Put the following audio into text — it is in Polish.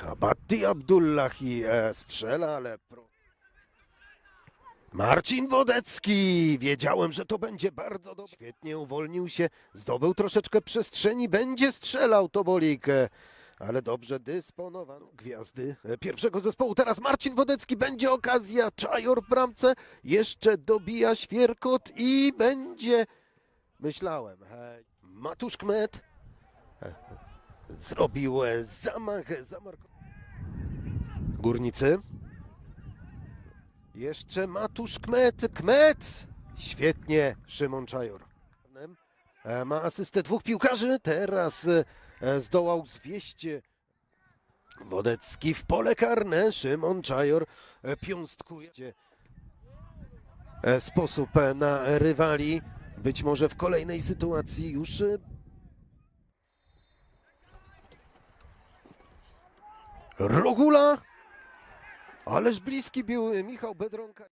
Kabatti Abdullahi e, strzela, ale... Marcin Wodecki! Wiedziałem, że to będzie bardzo dobrze. Świetnie uwolnił się, zdobył troszeczkę przestrzeni, będzie strzelał Tobolik. e, Ale dobrze dysponowano gwiazdy e, pierwszego zespołu. Teraz Marcin Wodecki, będzie okazja. Czajor w bramce, jeszcze dobija Świerkot i będzie... Myślałem, Matusz Kmet zrobił e, zamach, e, zamark... Górnicy. Jeszcze Matusz Kmet, Kmet! Świetnie, Szymon Czajor. E, Ma asystę dwóch piłkarzy, teraz zdołał zwieść Wodecki w pole karne, Szymon Czajor piąstkuje sposób na rywali, być może w kolejnej sytuacji już Rogula, ależ bliski był Michał Bedronka.